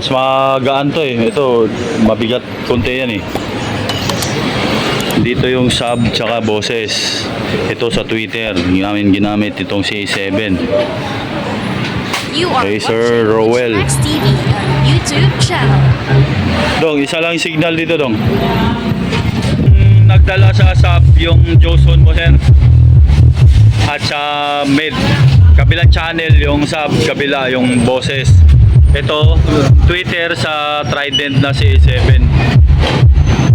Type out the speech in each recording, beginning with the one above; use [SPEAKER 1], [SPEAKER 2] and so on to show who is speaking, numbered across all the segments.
[SPEAKER 1] Mas magaan to eh. Ito, mabigat konti yan eh. Dito yung sub tsaka boses. Ito sa Twitter. Namin ginamit itong C7.
[SPEAKER 2] You are
[SPEAKER 1] Razer
[SPEAKER 2] watching
[SPEAKER 1] Rowell. Dong, isa lang yung signal dito, Dong. Mm, Nagdala sa sub yung Joson mo, sir. At sa mid. Kabilang channel yung sub, kabila yung boses. Ito, Twitter sa Trident na C7.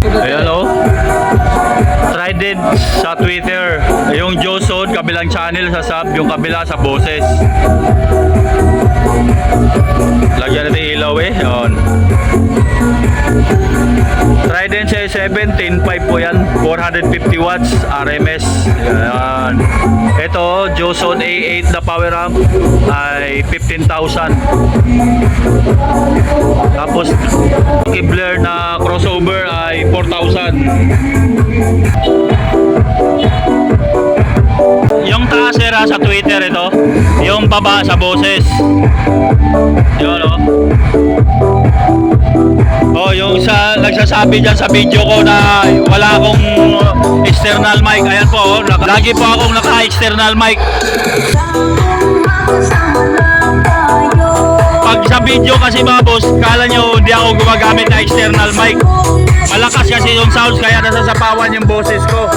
[SPEAKER 1] Ayan o. Trident sa Twitter. Yung Joson, kabilang channel sa sub, yung kabila sa boses. 11, po yan. 450 watts, RMS. Yan. Ito, Joson A8 na power amp ay 15,000. Tapos, Kibler na crossover ay 4,000. Yung taas era sa Twitter ito, yung baba sa boses. Yun o. Oh. Nagsasabi diyan sa video ko na wala akong external mic. Ayan po, oh, lagi po akong naka-external mic. Pag sa video kasi mga boss, kala nyo hindi ako gumagamit na external mic. Malakas kasi yung sounds kaya nasasapawan yung boses ko.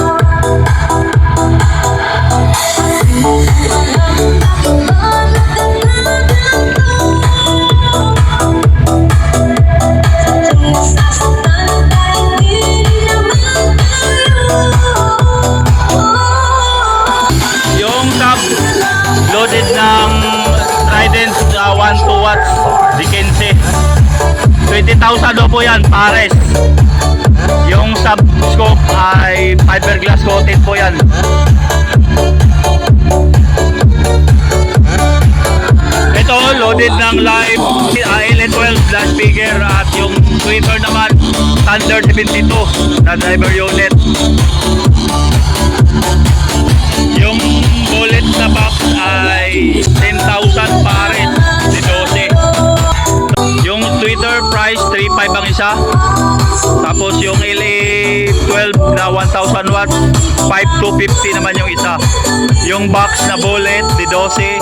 [SPEAKER 1] Ng Trident uh, 1 2 watts Dickense 20,000 daw po yan pares. Yung sub scope ay fiberglass coated po yan. Ito loaded ng live uh, LN12 na speaker at yung tweeter naman standard 72 na driver unit bullet na box ay 10,000 pares di 12. Yung Twitter price 3.5 ang isa. Tapos yung LA 12 na 1,000 watts 5,250 naman yung isa. Yung box na bullet di 12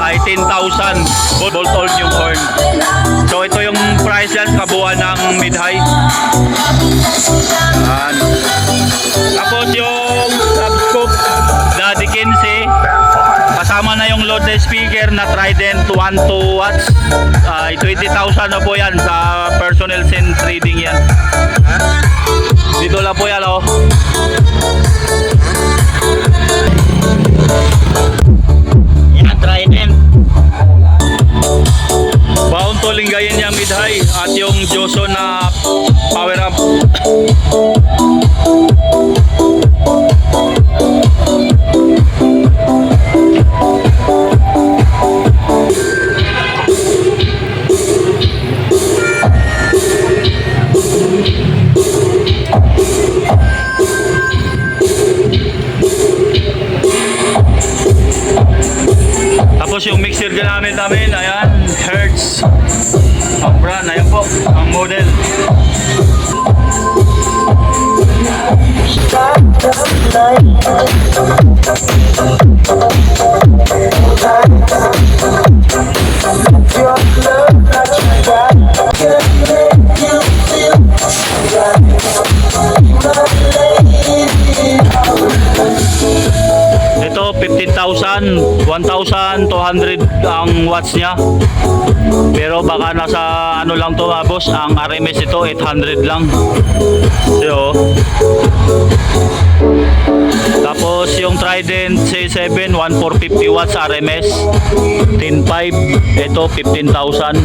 [SPEAKER 1] ay 10,000 bolt on yung horn. So ito yung price yan kabuuan ng mid-high. Speaker na Trident 1 watts. Ay 20,000 na po yan sa personal scene trading yan. Dito lang po yan oh Tapos yung mixer ginamit namin, ayan, Hertz. Ang brand, ayan po, ang model. Ito 1,200 ang watts niya. Pero baka nasa ano lang to mga boss, ang RMS ito 800 lang. So, tapos yung Trident C7 1450 watts RMS 10.5 ito 15,000